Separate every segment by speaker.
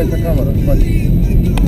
Speaker 1: Считається камера, бачиш.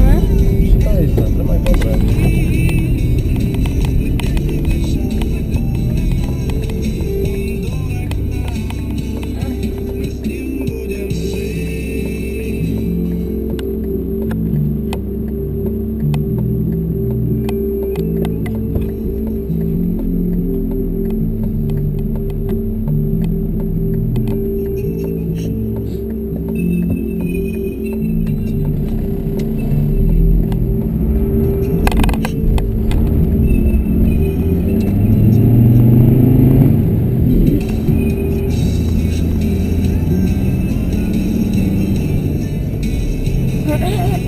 Speaker 2: Ahem.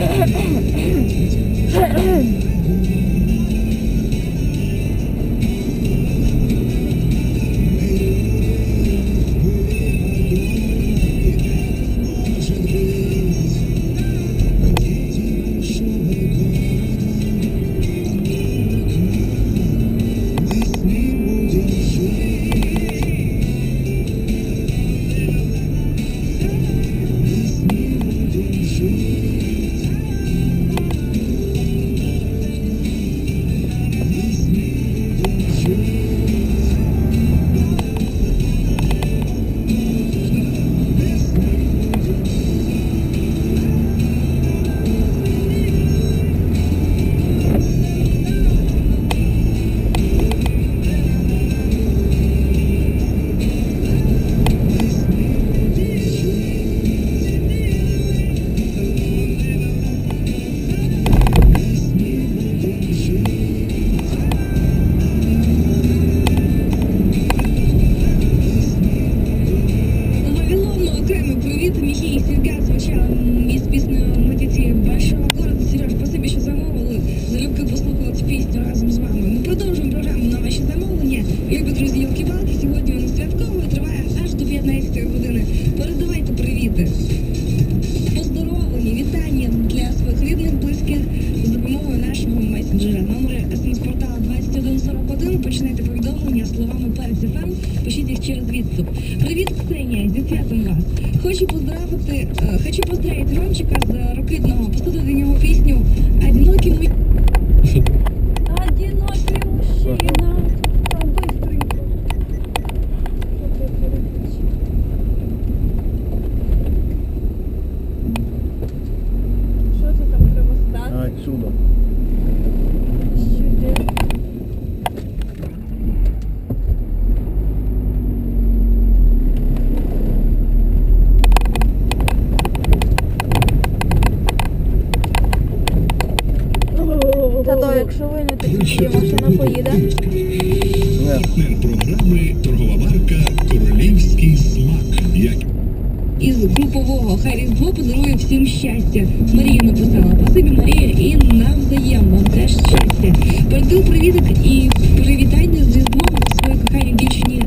Speaker 2: Близьких з допомогою нашого месенджера. номер смс-порталу 2141. Починайте повідомлення словами перед ФМ. Пишіть їх через відступ. Привіт, Ксенія, зі святом вас. Хочу поздравити, е, хочу поздравити Ромчика з Рокитного, послухати нього пісню «Одинокий мой
Speaker 3: стати?
Speaker 1: А, чудо.
Speaker 3: Сюди. Тато, якщо виняти ключі, машина поїде.
Speaker 1: Ні.
Speaker 4: Партнер програми торгова марка Королівський смак. Як
Speaker 2: із групового. Хай Різдво подарує всім щастя. Марія написала. Передаю привітик і привітання з Різдвом своїй коханій дівчині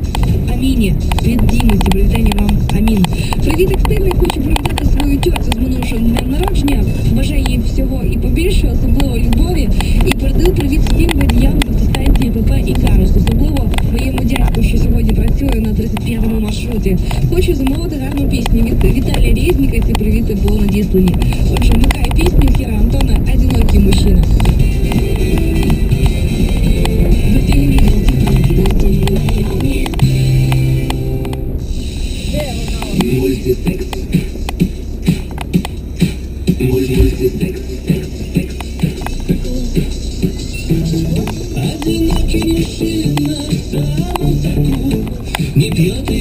Speaker 2: Аміні. Від Дімиці. Привітання вам Амін. Привітик стильний. Хочу привітати свою тьотю з минувшим днем народження. Бажаю їй всього і побільше, особливо любові. І передаю привіт всім водіям автостанції ПП і Карус. Особливо моєму дядьку, що сьогодні працює на 35-му маршруті. Хочу замовити гарну пісню від Віталія Різніка. Ці привіти були надіслані. Отже, вмикаю пісню Хіра Одинокий мужчина,
Speaker 3: саму такую,
Speaker 4: не пьет и